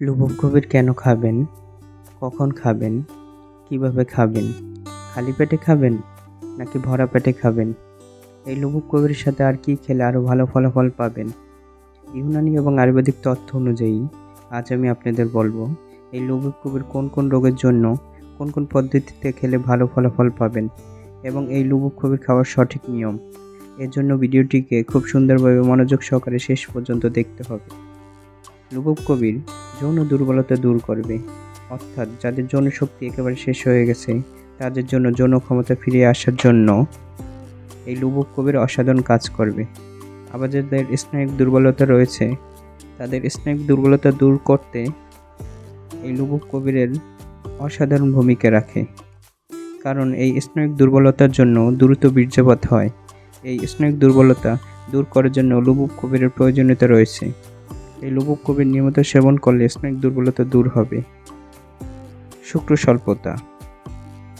লুবুক কবির কেন খাবেন? কখন খাবেন? কীভাবে খাবেন? খালি পেটে খাবেন? নাকি ভরা পেটে খাবেন? এই লুবুক কবির সাথে আর কি খেলে আরও ভালো ফলাফল পাবেন? ইউনানি এবং আয়ুর্বেদিক তথ্য অনুযায়ী, আজ আমি আপনাদের বলব, এই লুবুক কবির কোন কোন রোগের জন্য কোন কোন পদ্ধতিতে খেলে ভালো ফলাফল পাবেন এবং এই লুবুক কবির খাওয়ার সঠিক নিয়ম। এর জন্য ভিডিওটিকে খুব সুন্দরভাবে মনোযোগ সহকারে শেষ পর্যন্ত দেখতে হবে। লুবুক কবির যৌন দুর্বলতা দূর করবে। অর্থাৎ যাদের যৌন শক্তি একেবারে শেষ হয়ে গেছে, তাদের জন্য যৌন ক্ষমতা ফিরে আসার জন্য এই লুবুক কবির অসাধারণ কাজ করবে। আবার যাদের স্নায়ুক দুর্বলতা রয়েছে, তাদের স্নায়ুক দুর্বলতা দূর করতে এই লুবুক কবিরের অসাধারণ ভূমিকা রাখে। কারণ এই স্নায়ুক দুর্বলতার জন্য দ্রুত বীর্যপাত হয়। এই স্নায়ুক দুর্বলতা দূর করার জন্য লুবুক কবিরের প্রয়োজনীয়তা রয়েছে। এই লুবুক কবির নিয়মিত সেবন করলে স্নায়ুক দুর্বলতা দূর হবে। শুক্র স্বল্পতা।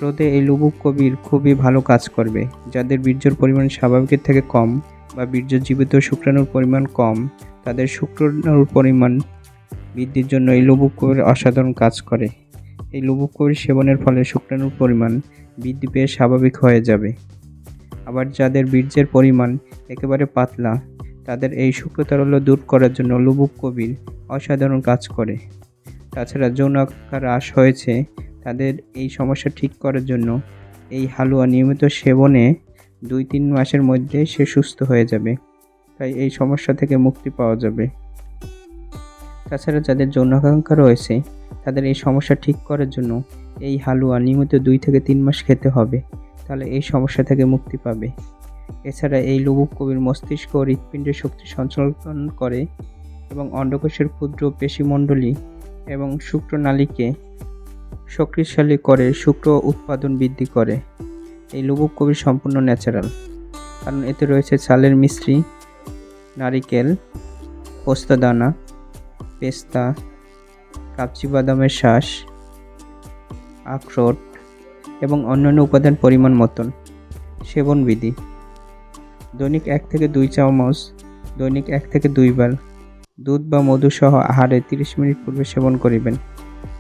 রোদে এই লুবুক কবির খুবই ভালো কাজ করবে। যাদের বীর্যর পরিমাণ স্বাভাবিকের থেকে কম বা বীর্য জীবিত শুক্রাণুর পরিমাণ কম, তাদের শুক্রাণুর পরিমাণ বৃদ্ধির জন্য এই লুবুক কবির অসাধারণ কাজ করে। এই লুবুক কবির সেবনের ফলে শুক্রাণুর পরিমাণ বৃদ্ধি পেয়ে স্বাভাবিক হয়ে যাবে। আবার যাদের বীর্যের পরিমাণ একেবারে পাতলা তাদের এই শুক্রতারল্য দূর করার জন্য লুবুক কবির অসাধারণ কাজ করে। তাছাড়া যৌন আকার হ্রাস হয়েছে তাদের এই সমস্যা ঠিক করার জন্য এই হালুয়া নিয়মিত সেবনে দুই তিন মাসের মধ্যে সে সুস্থ হয়ে যাবে। তাই এই সমস্যা থেকে মুক্তি পাওয়া যাবে। তাছাড়া যাদের যৌন আকাঙ্ক্ষা রয়েছে, তাদের এই সমস্যা ঠিক করার জন্য এই হালুয়া নিয়মিত দুই থেকে তিন মাস খেতে হবে। তাহলে এই সমস্যা থেকে মুক্তি পাবে। এছাড়া এই লুবুক কবির মস্তিষ্ক ও হৃৎপিণ্ডের শক্তি সঞ্চালন করে এবং অন্ডকোষের ক্ষুদ্র পেশিমণ্ডলী এবং শুক্রনালীকে শক্তিশালী করে শুক্র উৎপাদন বৃদ্ধি করে। এই লুবুক কবির সম্পূর্ণ ন্যাচারাল, কারণ এতে রয়েছে চালের মিশ্রি, নারিকেল, পোস্তাদানা, পেস্তা কাপচি বাদামের শ্বাস, আখরোট এবং অন্যান্য উপাদান পরিমাণ মতন সেবন বিধি দৈনিক এক থেকে দুই চামচ, দৈনিক এক থেকে দুইবার দুধ বা মধু সহ আহারে তিরিশ মিনিট পূর্বে সেবন করিবেন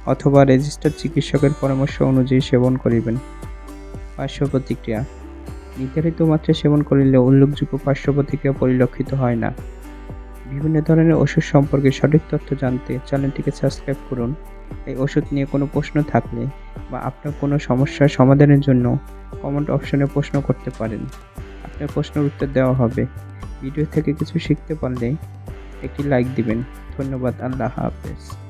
অথবা রেজিস্টার্ড চিকিৎসকের পরামর্শ অনুযায়ী সেবন করিবেন। পার্শ্ব প্রতিক্রিয়া। নির্ধারিত মাত্রায় সেবন করিলে উল্লেখযোগ্য পার্শ্ব প্রতিক্রিয়া পরিলক্ষিত হয় না। বিভিন্ন ধরনের ওষুধ সম্পর্কে সঠিক তথ্য জানতে চ্যানেলটিকে সাবস্ক্রাইব করুন। এই ওষুধ নিয়ে কোনো প্রশ্ন থাকলে বা আপনার কোনো সমস্যার সমাধানের জন্য কমেন্ট অপশনে প্রশ্ন করতে পারেন। আপনার প্রশ্নের উত্তর দেওয়া হবে। ভিডিও থেকে কিছু শিখতে পারলে একটি লাইক দিবেন। ধন্যবাদ। আল্লাহ হাফেজ।